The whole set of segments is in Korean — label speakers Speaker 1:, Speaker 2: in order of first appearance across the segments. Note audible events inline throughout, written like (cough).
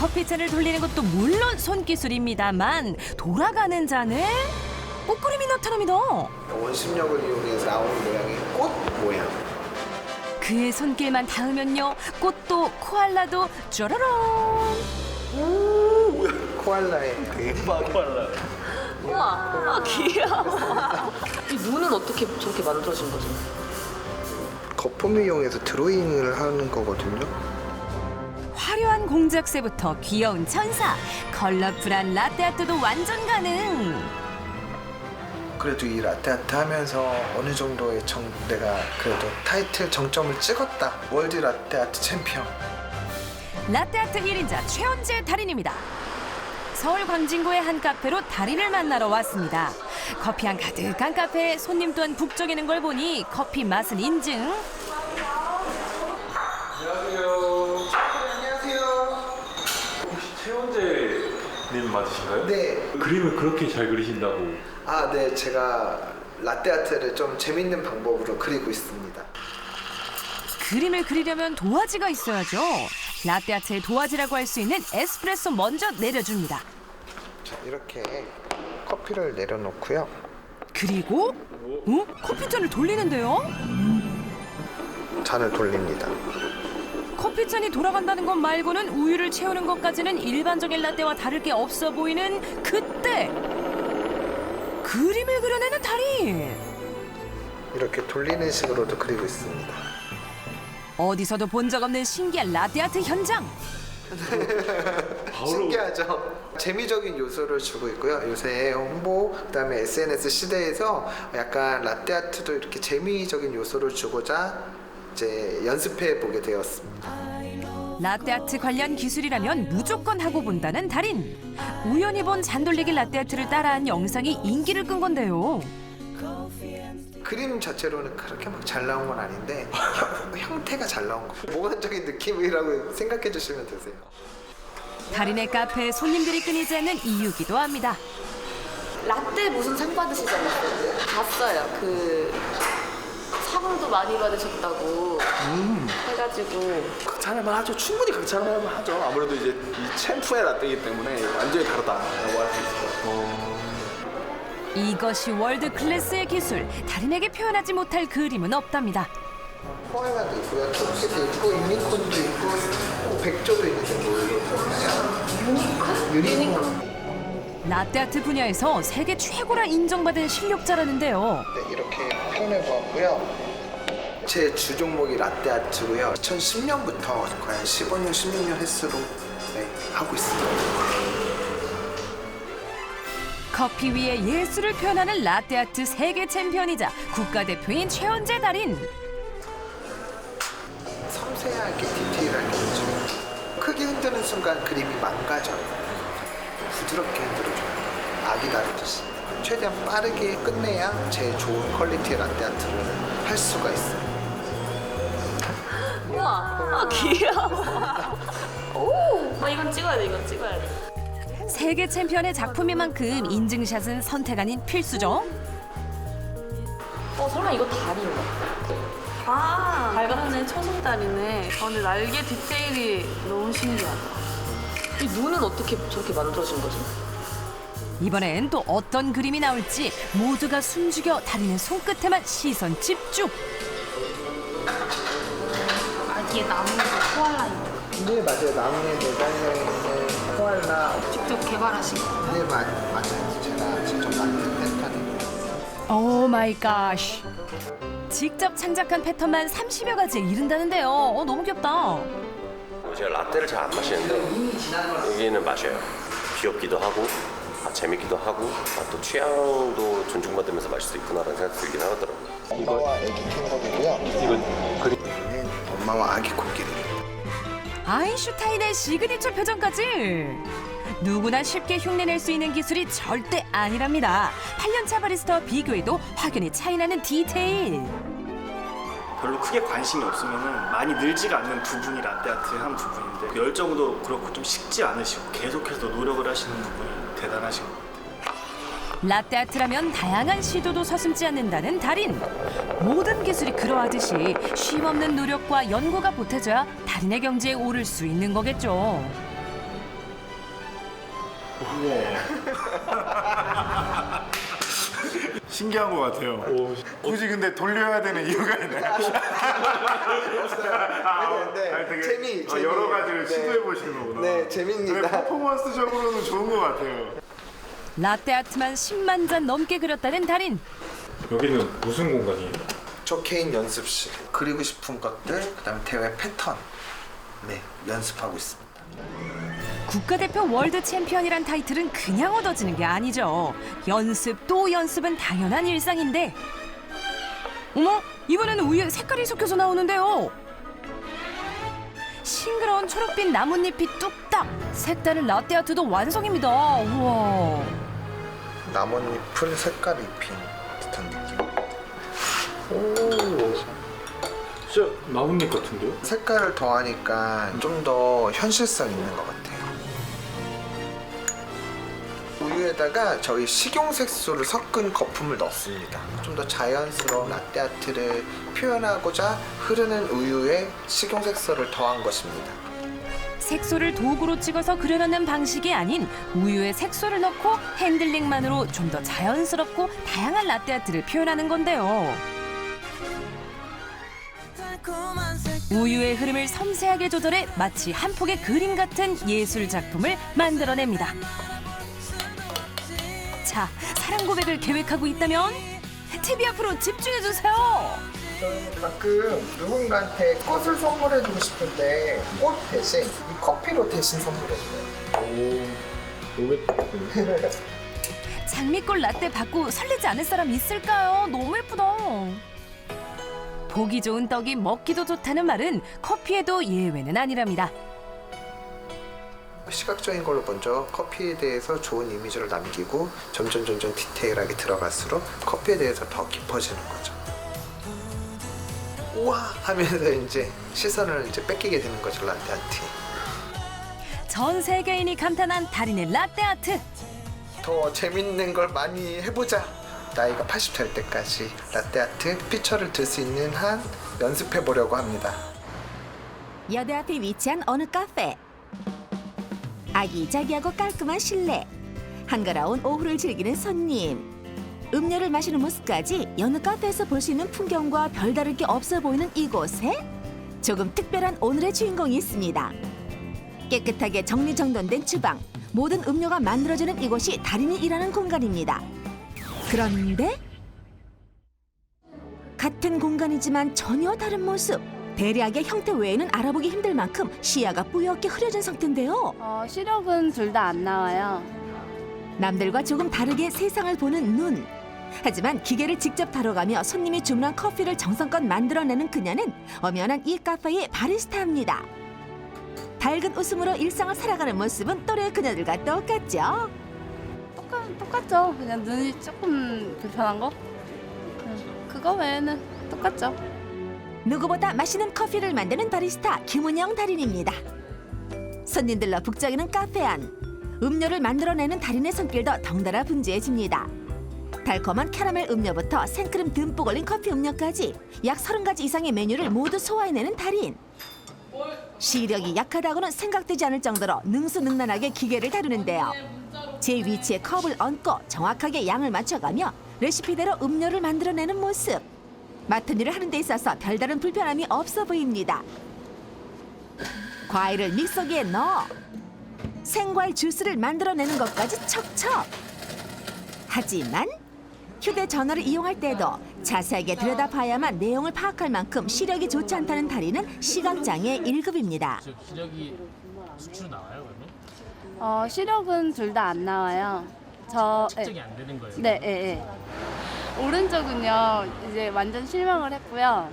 Speaker 1: 커피잔을 돌리는 것도 물론 손기술입니다만 돌아가는 잔에 꽃그림이 나타납니다.
Speaker 2: 원심력을 이용해서 나오는 모양이 꽃 모양.
Speaker 1: 그의 손길만 닿으면요 꽃도 코알라도 뾰로롱
Speaker 2: 코알라의 그
Speaker 3: 우와, 아, 귀여워. 이 눈은 어떻게 저렇게 만들어진 거죠?
Speaker 2: 거품을 이용해서 드로잉을 하는 거거든요.
Speaker 1: 화려한 공작새부터 귀여운 천사 컬러풀한 라떼아트도 완전 가능
Speaker 2: 그래도 이 라떼아트 하면서 어느 정도의 정, 내가 그래도 타이틀 정점을 찍었다. 월드 라떼아트 챔피언.
Speaker 1: 라떼아트 1인자 최원재 달인입니다. 서울 광진구의 한 카페로 달인을 만나러 왔습니다. 커피향 가득한 카페에 손님 또한 북적이는 걸 보니 커피 맛은 인증.
Speaker 2: 안녕하세요.
Speaker 4: 혹시 최원재님 맞으신가요?
Speaker 2: 네.
Speaker 4: 그림을 그렇게 잘 그리신다고
Speaker 2: 아, 네. 제가 라떼 아트를 좀 재밌는 방법으로 그리고 있습니다.
Speaker 1: 그림을 그리려면 도화지가 있어야죠. 라떼아트의 도화지라고 할 수 있는 에스프레소 먼저 내려줍니다.
Speaker 2: 자, 이렇게 커피를 내려놓고요.
Speaker 1: 그리고 어? 커피잔을 돌리는데요?
Speaker 2: 잔을 돌립니다.
Speaker 1: 커피잔이 돌아간다는 것 말고는 우유를 채우는 것까지는 일반적인 라떼와 다를 게 없어 보이는 그때 그림을 그려내는 달인
Speaker 2: 이렇게 돌리는 식으로도 그리고 있습니다.
Speaker 1: 어디서도 본 적 없는 신기한 라떼아트 현장 (laughs)
Speaker 2: 신기하죠? 재미적인 요소를 주고 있고요. 요새 홍보, 그다음에 SNS 시대에서 약간 라떼 아트도 이렇게 재미적인 요소를 주고자 이제 연습해 보게 되었습니다.
Speaker 1: 라떼아트 관련 기술이라면 무조건 하고 본다는 달인 우연히 본 잔돌리기 라떼아트를 따라한 영상이 인기를 끈 건데요
Speaker 2: 그림 자체로는 그렇게 막 잘 나온 건 아닌데 형, 형태가 잘 나온 거. 몽환적인 느낌이라고 생각해 주시면 되세요.
Speaker 1: 달인의 카페에 손님들이 끊이지 않는 이유기도 합니다
Speaker 3: 라떼 무슨 상 받으시잖아요. 봤어요. 그 상도 많이 받으셨다고 해가지고
Speaker 5: 극찬할만 하죠. 충분히 극찬할만 하죠. 아무래도 이제 이 챔프의 라떼이기 때문에 완전히 다르다라고 할 수 있을 것 같아요.
Speaker 1: 이것이 월드 클래스의 기술 달인에게 표현하지 못할 그림은 없답니다
Speaker 2: 포에마도 있고요, 토끼도 있고, 유니콘도 있고, 백조도 있는데 들었나요? 유니콘?
Speaker 1: 라떼아트 분야에서 세계 최고라 인정받은 실력자라는데요.
Speaker 2: 네, 이렇게 표현해 보았고요. 제 주 종목이 라떼 아트고요. 2010년부터 거의 한 15년, 16년 횟수로 네, 하고 있습니다.
Speaker 1: 커피 위에 예술을 표현하는 라떼아트 세계 챔피언이자 국가대표인 최원재 달인.
Speaker 2: 섬세하게 디테일하게 해줘요. 크게 흔드는 순간 그림이 망가져요. 부드럽게 흔들어줘요. 아기 다루듯이. 최대한 빠르게 끝내야 제일 좋은 퀄리티의 라떼아트를 할 수가 있어요.
Speaker 3: 아, 귀여워. 오, 아, 이건 찍어야 돼. 이건 찍어야 돼.
Speaker 1: 세계 챔피언의 작품인 만큼 인증샷은 선택 아닌 필수죠.
Speaker 3: 어, 설마 이거 다리인가?
Speaker 6: 아, 밝았네. 초승달이네. 아, 근데 날개 디테일이 너무 신기하다.
Speaker 3: 이 눈은 어떻게 저렇게 만들어진 거죠?
Speaker 1: 이번엔 또 어떤 그림이 나올지 모두가 숨죽여 달인의 손끝에만 시선 집중.
Speaker 6: 아기의 나무에서 코알라인데.
Speaker 2: 네, 맞아요. 나무에 매달려 있는 코알라.
Speaker 6: 직접 개발하신 거.
Speaker 2: 네, 맞, 맞아요. 제가 직접 만든 패턴입니다.
Speaker 1: 오 마이 갓. 직접 창작한 패턴만 30여 가지에 이른다는데요. 어, 너무 귀엽다.
Speaker 7: 제가 라떼를 잘 안 마시는데 여기는 마셔요. 귀엽기도 하고 아, 재밌기도 하고 아, 또 취향도 존중받으면서 마실 수 있구나라는 생각이 들긴 하더라고요.
Speaker 2: 엄마와 아기 캥거루고요.
Speaker 4: 이건
Speaker 2: 그리 는 엄마와 아기 코끼리.
Speaker 1: 아인슈타인의 시그니처 표정까지. 누구나 쉽게 흉내낼 수 있는 기술이 절대 아니랍니다. 8년차 바리스타와 비교해도 확연히 차이나는 디테일.
Speaker 8: 별로 크게 관심이 없으면은 많이 늘지가 않는 두 분이 라떼아트의 한두 분인데 그 열정도 그렇고 좀 식지 않으시고 계속해서 노력을 하시는 부분이 대단하신 것 같아요.
Speaker 1: 라떼아트라면 다양한 시도도 서슴지 않는다는 달인. 모든 기술이 그러하듯이 쉼없는 노력과 연구가 보태져야 달인의 경지에 오를 수 있는 거겠죠. (laughs)
Speaker 9: 신기한 것 같아요. 굳이 근데 돌려야 되는 이유가 있나요? 아,
Speaker 2: 네,
Speaker 9: 아니, 되게
Speaker 2: 재미,
Speaker 9: 어,
Speaker 2: 재미.
Speaker 9: 여러 가지를
Speaker 2: 네.
Speaker 9: 시도해 보시는 거구나.
Speaker 2: 네.
Speaker 9: 네, 퍼포먼스적으로는 좋은 것 같아요.
Speaker 1: 라떼 아트만 10만 잔 넘게 그렸다는 달인.
Speaker 4: 여기는 무슨 공간이에요?
Speaker 2: 저 개인 연습실. 그리고 싶은 것들, 그다음에 대회 패턴. 네, 연습하고 있습니다.
Speaker 1: 국가대표 월드 챔피언이란 타이틀은 그냥 얻어지는 게 아니죠. 연습 또 연습은 당연한 일상인데. 어머, 이번에는 우유에 색깔이 섞여서 나오는데요. 싱그러운 초록빛 나뭇잎이 뚝딱. 색다른 라떼 아트도 완성입니다. 우와.
Speaker 2: 나뭇잎을 색깔 입힌 듯한 느낌.
Speaker 4: 진짜 나뭇잎 같은데요?
Speaker 2: 색깔을 더하니까 좀 더 현실성 있는 것 같아요. 우유에다가 저희 식용색소를 섞은 거품을 넣습니다. 좀 더 자연스러운 라떼 아트를 표현하고자 흐르는 우유에 식용색소를 더한 것입니다.
Speaker 1: 색소를 도구로 찍어서 그려넣는 방식이 아닌 우유에 색소를 넣고 핸들링만으로 좀 더 자연스럽고 다양한 라떼 아트를 표현하는 건데요. 우유의 흐름을 섬세하게 조절해 마치 한 폭의 그림 같은 예술 작품을 만들어냅니다. 자, 사랑 고백을 계획하고 있다면 TV 앞으로 집중해 주세요.
Speaker 2: 가끔 누군가한테 꽃을 선물해주고 싶은데 꽃 대신 이 커피로 대신 선물해줘요. (laughs)
Speaker 1: 장미꽃 라떼 받고 설레지 않을 사람 있을까요? 너무 예쁘다. 보기 좋은 떡이 먹기도 좋다는 말은 커피에도 예외는 아니랍니다.
Speaker 2: 시각적인 걸로 먼저 커피에 대해서 좋은 이미지를 남기고 점점 점점 디테일하게 들어갈수록 커피에 대해서 더 깊어지는 거죠. 우와 하면서 이제 시선을 이제 뺏기게 되는 거죠 라떼한테.
Speaker 1: 전 세계인이 감탄한 달인의 라떼 아트.
Speaker 2: 더 재밌는 걸 많이 해보자. 나이가 80 될 때까지 라떼 아트 피처를 들 수 있는 한 연습해 보려고 합니다.
Speaker 10: 여대 앞에 위치한 어느 카페. 아기자기하고 깔끔한 실내. 한가로운 오후를 즐기는 손님. 음료를 마시는 모습까지 여느 카페에서 볼 수 있는 풍경과 별다를 게 없어 보이는 이곳에 조금 특별한 오늘의 주인공이 있습니다. 깨끗하게 정리정돈된 주방. 모든 음료가 만들어지는 이곳이 달인이 일하는 공간입니다. 그런데 같은 공간이지만 전혀 다른 모습. 대략의 형태 외에는 알아보기 힘들 만큼 시야가 뿌옇게 흐려진 상태인데요.
Speaker 6: 어, 시력은 둘 다 안 나와요.
Speaker 10: 남들과 조금 다르게 세상을 보는 눈. 하지만 기계를 직접 다뤄가며 손님이 주문한 커피를 정성껏 만들어내는 그녀는 엄연한 이 카페의 바리스타입니다. 밝은 웃음으로 일상을 살아가는 모습은 또래 그녀들과 똑같죠.
Speaker 6: 똑같, 똑같죠. 그냥 눈이 조금 불편한 거? 음, 그거 외에는 똑같죠.
Speaker 10: 누구보다 맛있는 커피를 만드는 바리스타 김은영 달인입니다. 손님들로 북적이는 카페 안 음료를 만들어내는 달인의 손길도 덩달아 분주해집니다. 달콤한 캐러멜 음료부터 생크림 듬뿍 올린 커피 음료까지 약 30가지 이상의 메뉴를 모두 소화해내는 달인. 시력이 약하다고는 생각되지 않을 정도로 능수능란하게 기계를 다루는데요. 제 위치에 컵을 얹고 정확하게 양을 맞춰가며 레시피대로 음료를 만들어내는 모습. 맡은 일을 하는 데 있어서 별다른 불편함이 없어 보입니다. 과일을 믹서기에 넣어 생과일 주스를 만들어내는 것까지 척척. 하지만 휴대전화를 이용할 때도 자세하게 들여다봐야만 내용을 파악할 만큼 시력이 좋지 않다는 달인은 시각장애 1급입니다.
Speaker 11: 기력이 수출 나와요 그러면?
Speaker 6: 어, 시력은 둘 다 안 나와요. 저 예.
Speaker 11: 측정이 안 되는 거예요?
Speaker 6: 네, 예, 예. 오른쪽은요, 이제 완전 실망을 했고요.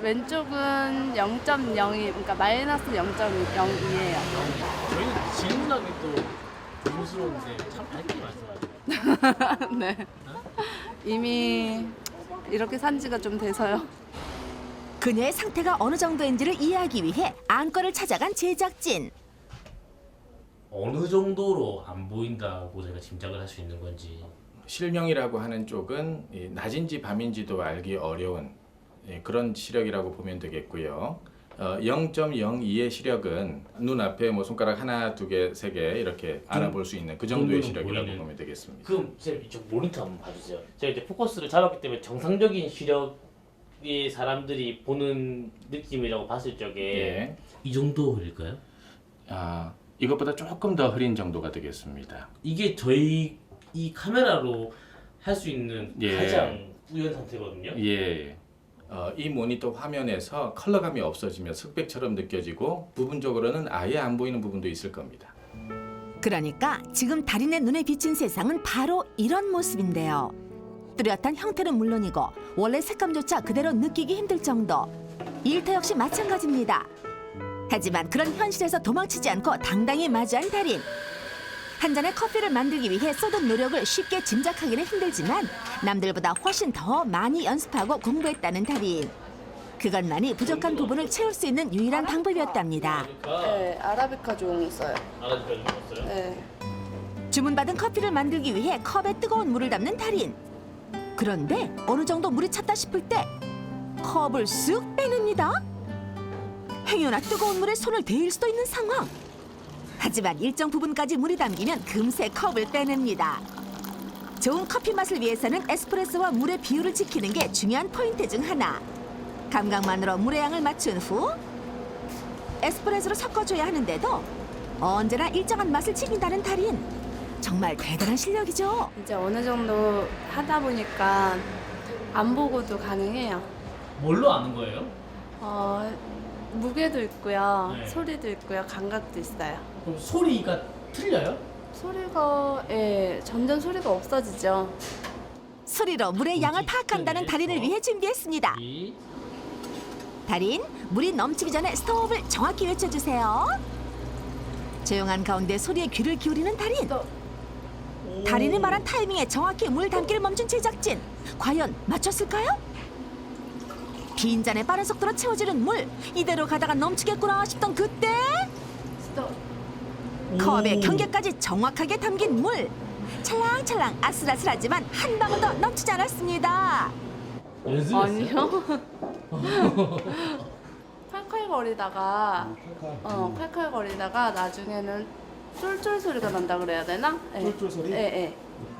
Speaker 6: 왼쪽은 0.02, 그러니까 마이너스 0.02예요.
Speaker 11: 저희는 질문하기도 조심스러운데 참 밝게 말씀하세요. (laughs)
Speaker 6: 네. 이미 이렇게 산 지가 좀 돼서요.
Speaker 10: 그녀의 상태가 어느 정도인지를 이해하기 위해 안과를 찾아간 제작진.
Speaker 11: 어느 정도로 안 보인다고 제가 짐작을 할 수 있는 건지
Speaker 12: 실명이라고 하는 쪽은 이 낮인지 밤인지도 알기 어려운 예, 그런 시력이라고 보면 되겠고요. 어, 0.02의 시력은 눈앞에 뭐 손가락 하나, 두 개, 세 개 이렇게 알아볼 수 있는 그 정도의 시력이라고
Speaker 11: 보이는.
Speaker 12: 보면 되겠습니다.
Speaker 11: 그럼 쌤 이쪽 모니터 한번 봐주세요. 제가 이제 포커스를 잡았기 때문에 정상적인 시력이 사람들이 보는 느낌이라고 봤을 적에
Speaker 12: 예.
Speaker 11: 이 정도 흐릴까요?
Speaker 12: 아, 이것보다 조금 더 흐린 정도가 되겠습니다.
Speaker 11: 이게 저희 이 카메라로 할 수 있는
Speaker 12: 예.
Speaker 11: 가장 우연 상태거든요.
Speaker 12: 예. 어, 이 모니터 화면에서 컬러감이 없어지면 흑백처럼 느껴지고 부분적으로는 아예 안 보이는 부분도 있을 겁니다.
Speaker 10: 그러니까 지금 달인의 눈에 비친 세상은 바로 이런 모습인데요. 뚜렷한 형태는 물론이고 원래 색감조차 그대로 느끼기 힘들 정도. 일터 역시 마찬가지입니다. 하지만 그런 현실에서 도망치지 않고 당당히 마주한 달인. 한 잔의 커피를 만들기 위해 쏟은 노력을 쉽게 짐작하기는 힘들지만 남들보다 훨씬 더 많이 연습하고 공부했다는 달인. 그것만이 부족한 부분을 채울 수 있는 유일한 방법이었답니다.
Speaker 6: 네, 아라비카 종 써요. 네.
Speaker 10: 주문받은 커피를 만들기 위해 컵에 뜨거운 물을 담는 달인. 그런데 어느 정도 물이 찼다 싶을 때 컵을 쓱 빼냅니다. 행여나 뜨거운 물에 손을 대일 수도 있는 상황. 하지만 일정 부분까지 물이 담기면 금세 컵을 빼냅니다. 좋은 커피 맛을 위해서는 에스프레소와 물의 비율을 지키는 게 중요한 포인트 중 하나. 감각만으로 물의 양을 맞춘 후 에스프레소로 섞어줘야 하는데도 언제나 일정한 맛을 지킨다는 달인. 정말 대단한 실력이죠.
Speaker 6: 이제 어느 정도 하다 보니까 안 보고도 가능해요.
Speaker 11: 뭘로 아는 거예요?
Speaker 6: 어, 무게도 있고요,
Speaker 11: 네.
Speaker 6: 소리도 있고요, 감각도 있어요.
Speaker 11: 그럼 소리가 틀려요?
Speaker 6: 소리가 예, 점점 소리가 없어지죠.
Speaker 10: 소리로 물의 양을 파악한다는 달인을 위해 준비했습니다.
Speaker 11: 이
Speaker 10: 달인, 물이 넘치기 전에 스톱을 정확히 외쳐주세요. 조용한 가운데 소리에 귀를 기울이는 달인. 달인이 말한 타이밍에 정확히 물 담기를 멈춘 제작진. 과연 맞췄을까요? 빈 잔에 빠른 속도로 채워지는 물. 이대로 가다가 넘치겠구나 싶던 그때. 컵에 경계까지 정확하게 담긴 물. 찰랑찰랑 아슬아슬하지만 한 방울도 넘치지 않았습니다.
Speaker 11: 연습했어요?
Speaker 6: 아니요. (laughs) 칼칼거리다가 어 칼칼거리다가 나중에는 쫄쫄 소리가 난다 그래야 되나? 쫄쫄 소리? 예, 예.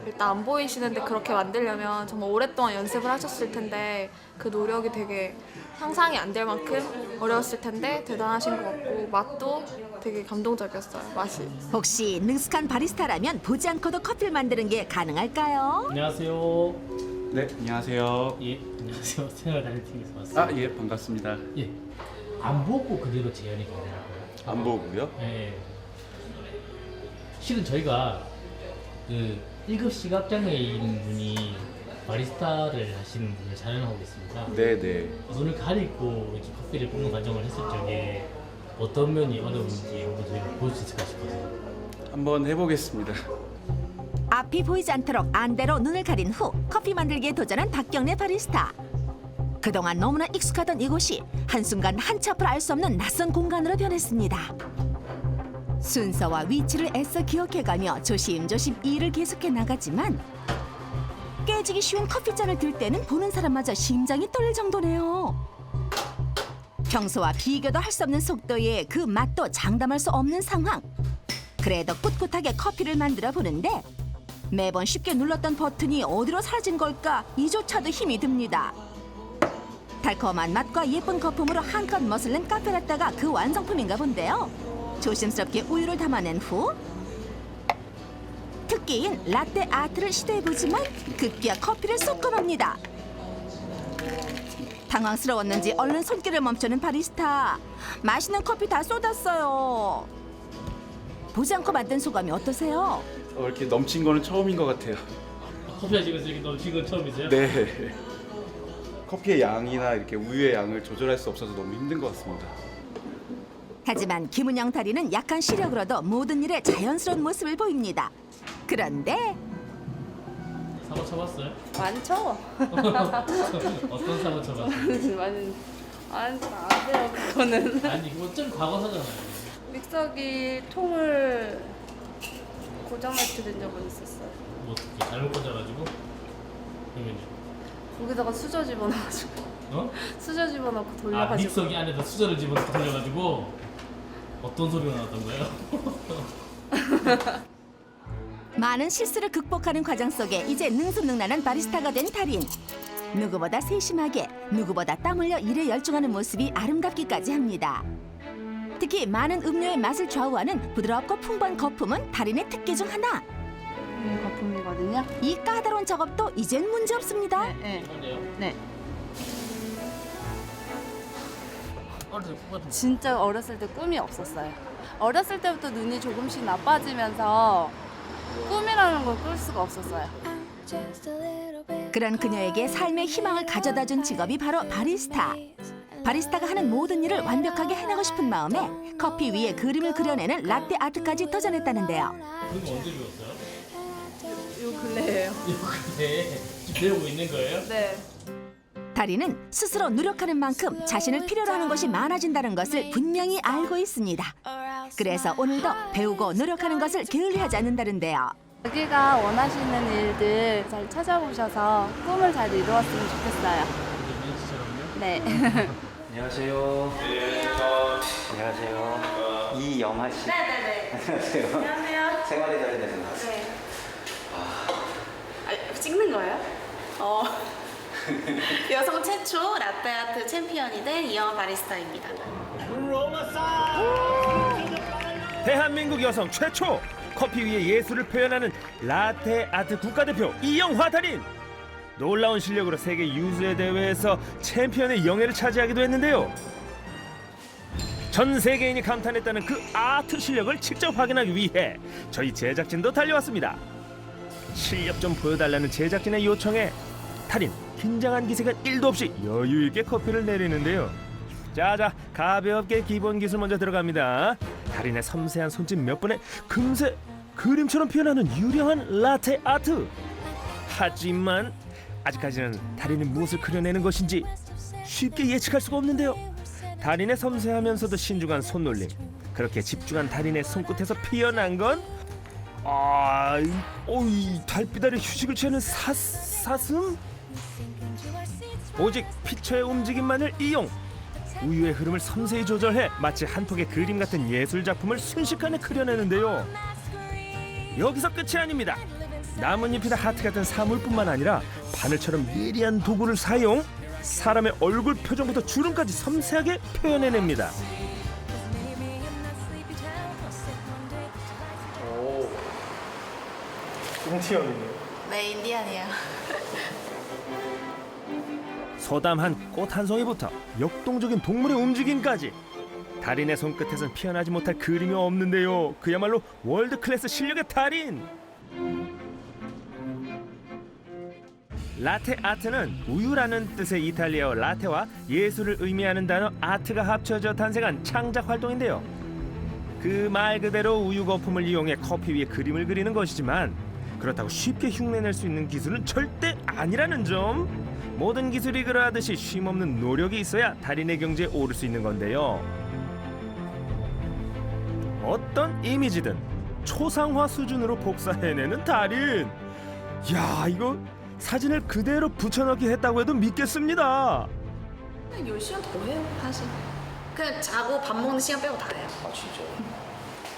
Speaker 13: 일단 안 보이시는데 그렇게 만들려면 정말 오랫동안 연습을 하셨을 텐데 그 노력이 되게 상상이 안 될 만큼 어려웠을 텐데 대단하신 것 같고 맛도 되게 감동적이었어요 맛이
Speaker 10: 혹시 능숙한 바리스타라면 보지 않고도 커피를 만드는 게 가능할까요?
Speaker 11: 안녕하세요.
Speaker 14: 네, 안녕하세요.
Speaker 11: 예, 안녕하세요. 생활 다른 팀에서 왔어요.
Speaker 14: 아, 예, 반갑습니다.
Speaker 11: 예. 안 보고 그대로 재현이 가능하고요.
Speaker 14: 안 보고요?
Speaker 11: 예. 실은 저희가 그 1급 시각장애인 분이 바리스타를 하시는 분을 촬영하고 있습니다.
Speaker 14: 네, 네.
Speaker 11: 눈을 가리고 이렇게 커피를 뽑는 과정을 했을 적에 어떤 면이 어려운지 한번 저희가 볼 수 있을까 싶어서.
Speaker 14: 한번 해보겠습니다.
Speaker 10: 앞이 보이지 않도록 안대로 눈을 가린 후 커피 만들기에 도전한 박경래 바리스타. 그동안 너무나 익숙하던 이곳이 한순간 한치 앞을 알 수 없는 낯선 공간으로 변했습니다. 순서와 위치를 애써 기억해가며 조심조심 일을 계속해 나가지만 깨지기 쉬운 커피잔을 들 때는 보는 사람마저 심장이 떨릴 정도네요. 평소와 비교도 할 수 없는 속도에 그 맛도 장담할 수 없는 상황. 그래도 꿋꿋하게 커피를 만들어 보는데 매번 쉽게 눌렀던 버튼이 어디로 사라진 걸까 이조차도 힘이 듭니다. 달콤한 맛과 예쁜 거품으로 한껏 멋을 낸 카페라떼가 그 완성품인가 본데요. 조심스럽게 우유를 담아낸 후 특기인 라떼 아트를 시도해보지만 급기야 커피를 쏟고 맙니다. 당황스러웠는지 얼른 손길을 멈추는 바리스타. 맛있는 커피 다 쏟았어요. 보지 않고 만든 소감이 어떠세요?
Speaker 14: 어, 이렇게 넘친 거는 처음인 것 같아요.
Speaker 11: 커피 하시면서 이렇게 넘친 건 처음이세요?
Speaker 14: 네. 커피의 양이나 이렇게 우유의 양을 조절할 수 없어서 너무 힘든 것 같습니다.
Speaker 10: 하지만 김은영 다리는 약한 시력으로도 모든 일에 자연스러운 모습을 보입니다. 그런데
Speaker 11: 사고 쳐봤어요?
Speaker 6: 많죠? (laughs)
Speaker 11: 어떤 사고 쳐봤어요? (laughs)
Speaker 6: 많이 안, 안 돼요 그거는.
Speaker 11: 아니 이거 좀 과거사잖아요.
Speaker 6: 믹서기 통을 고장날 때된 적은 있었어요.
Speaker 11: 뭐 어떻게 잘못 꽂아가지고 그러면
Speaker 6: 거기다가 수저 집어넣어가지고
Speaker 11: 어?
Speaker 6: 수저 집어넣고
Speaker 11: 아
Speaker 6: 돌려가지고
Speaker 11: 믹서기 안에다 수저를 집어넣고 돌려가지고 어떤 소리가 나왔던 거예요? (laughs)
Speaker 10: 많은 실수를 극복하는 과정 속에 이제 능수능란한 바리스타가 된 달인. 누구보다 세심하게, 누구보다 땀 흘려 일에 열중하는 모습이 아름답기까지 합니다. 특히 많은 음료의 맛을 좌우하는 부드럽고 풍부한 거품은 달인의 특기 중 하나.
Speaker 6: 이 거품이거든요.
Speaker 10: 이 까다로운 작업도 이젠 문제 없습니다.
Speaker 6: 네. 네.
Speaker 11: 어렸을 때
Speaker 6: 진짜 어렸을 때 꿈이 없었어요. 어렸을 때부터 눈이 조금씩 나빠지면서 꿈이라는 걸 꿀 수가 없었어요.
Speaker 10: 그런 그녀에게 삶의 희망을 가져다 준 직업이 바로 바리스타. 바리스타가 하는 모든 일을 완벽하게 해내고 싶은 마음에 커피 위에 그림을 그려내는 라떼 아트까지 도전했다는데요.
Speaker 11: 그런 거 언제 배웠어요?
Speaker 6: 요 근래예요. (laughs)
Speaker 11: 이거 근데 지금 배우고 있는 거예요?
Speaker 6: 네.
Speaker 10: 다리는 스스로 노력하는 만큼 자신을 필요로 하는 것이 많아진다는 것을 분명히 알고 있습니다. 그래서 오늘도 배우고 노력하는 것을 게을리하지 않는다는데요.
Speaker 6: 자기가 원하시는 일들 잘 찾아보셔서 꿈을 잘 이루었으면 좋겠어요. 네. (laughs)
Speaker 15: 안녕하세요. 안녕하세요. 이영하 씨.
Speaker 13: 네네네.
Speaker 15: 안녕하세요.
Speaker 13: 안녕하세요.
Speaker 15: 생활의 달인 되는 것 같아요.
Speaker 13: 네. 아, 찍는 거예요? 어. (laughs) 여성 최초 라떼아트 챔피언이 된 이영 바리스타입니다.
Speaker 16: 대한민국 여성 최초 커피 위에 예술을 표현하는 라테 아트 국가대표 이영화 달인. 놀라운 실력으로 세계 유수의 대회에서 챔피언의 영예를 차지하기도 했는데요. 전 세계인이 감탄했다는 그 아트 실력을 직접 확인하기 위해 저희 제작진도 달려왔습니다. 실력 좀 보여달라는 제작진의 요청에 달인 긴장한 기색은 1도 없이 여유 있게 커피를 내리는데요. 자자 가볍게 기본 기술 먼저 들어갑니다 달인의 섬세한 손짓 몇 번에 금세 그림처럼 표현하는 유려한 라테 아트 하지만 아직까지는 달인이 무엇을 그려내는 것인지 쉽게 예측할 수가 없는데요 달인의 섬세하면서도 신중한 손놀림 그렇게 집중한 달인의 손끝에서 피어난 건 아, 이- 어, 이 달빛 아래 휴식을 취하는 사, 사슴? 오직 피처의 움직임만을 이용 우유의 흐름을 섬세히 조절해 마치 한 폭의 그림 같은 예술 작품을 순식간에 그려내는데요. 여기서 끝이 아닙니다. 나뭇잎이나 하트 같은 사물뿐만 아니라 바늘처럼 예리한 도구를 사용 사람의 얼굴 표정부터 주름까지 섬세하게 표현해냅니다.
Speaker 8: 오. 인디언이네요.
Speaker 13: 네, 인디안이에요.
Speaker 16: 소담한 꽃 한 송이부터 역동적인 동물의 움직임까지 달인의 손끝에선 피어나지 못할 그림이 없는데요. 그야말로 월드 클래스 실력의 달인. 라테 아트는 우유라는 뜻의 이탈리아어 라테와 예술을 의미하는 단어 아트가 합쳐져 탄생한 창작 활동인데요. 그 말 그대로 우유 거품을 이용해 커피 위에 그림을 그리는 것이지만 그렇다고 쉽게 흉내낼 수 있는 기술은 절대 아니라는 점. 모든 기술이 그러하듯이 쉼없는 노력이 있어야 달인의 경지에 오를 수 있는 건데요. 어떤 이미지든 초상화 수준으로 복사해내는 달인. 야 이거 사진을 그대로 붙여넣기 했다고 해도 믿겠습니다.
Speaker 13: 10시간 더 해요, 사실. 그냥 자고 밥 먹는 시간 빼고 다 해요.
Speaker 7: 아 진짜.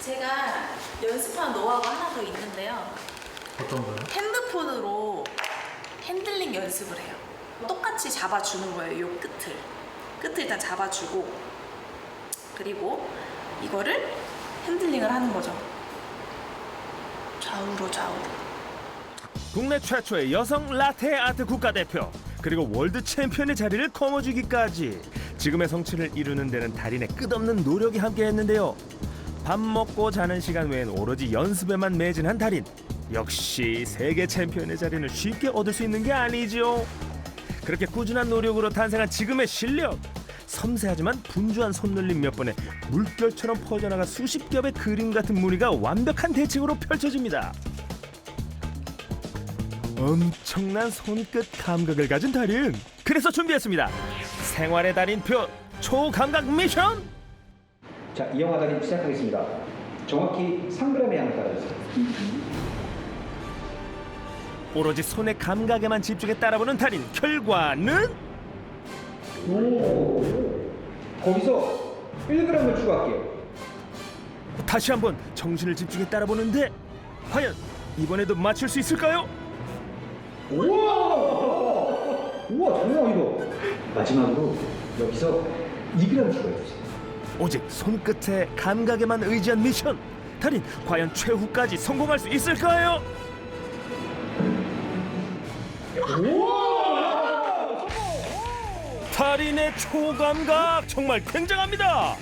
Speaker 13: 제가 연습한 노하우가 하나 더 있는데요.
Speaker 11: 어떤 거요?
Speaker 13: 핸드폰으로 핸들링 연습을 해요. 똑같이 잡아주는 거예요, 요 끝을. 끝을 일단 잡아주고, 그리고 이거를 핸들링을 하는 거죠. 좌우로 좌우로.
Speaker 16: 국내 최초의 여성 라테 아트 국가대표 그리고 월드 챔피언의 자리를 거머쥐기까지 지금의 성취를 이루는 데는 달인의 끝없는 노력이 함께했는데요. 밥 먹고 자는 시간 외엔 오로지 연습에만 매진한 달인. 역시 세계 챔피언의 자리는 쉽게 얻을 수 있는 게 아니죠. 그렇게 꾸준한 노력으로 탄생한 지금의 실력. 섬세하지만 분주한 손놀림 몇 번에 물결처럼 퍼져나가 수십 겹의 그림 같은 무늬가 완벽한 대칭으로 펼쳐집니다. 엄청난 손끝 감각을 가진 달인. 그래서 준비했습니다. 생활의 달인표 초감각 미션.
Speaker 17: 자, 이영화 달인 시작하겠습니다. 정확히 3g의 양을 따라주세요.
Speaker 16: 오로지 손의 감각에만 집중해 따라보는 달인 결과는
Speaker 17: 거기서 1g을 추가할게요.
Speaker 16: 다시 한번 정신을 집중해 따라보는데 과연 이번에도 맞출 수 있을까요?
Speaker 17: 우와! 우와, 장난 아니다. 마지막으로 여기서 2g 추가해주세요.
Speaker 16: 오직 손끝의 감각에만 의지한 미션 달인 과연 최후까지 성공할 수 있을까요? 달인의 초감각 정말 굉장합니다.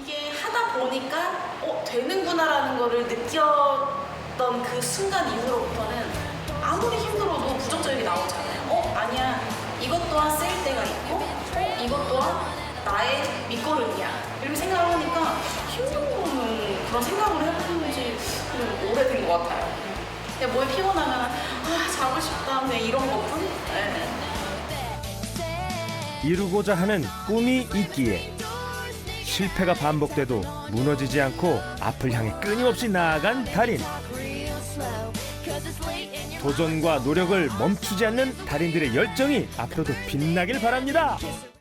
Speaker 18: 이게 하다 보니까 어 되는구나라는 거를 느꼈던 그 순간 이후로부터는 아무리 힘들어도 부정적인 게 나오잖아요. 어 아니야 이것 또한 쓰일 때가 있고 어 이것 또한 나의 밑거름이야 이렇게 생각을 하니까 힘든 거는 그런 생각을 해보는 지좀 오래된 것 같아요. 그냥 뭐에 피곤하면 아 자고 싶다 그냥 이런 것뿐. 네.
Speaker 16: 이루고자 하는 꿈이 있기에 실패가 반복돼도 무너지지 않고 앞을 향해 끊임없이 나아간 달인 도전과 노력을 멈추지 않는 달인들의 열정이 앞으로도 빛나길 바랍니다.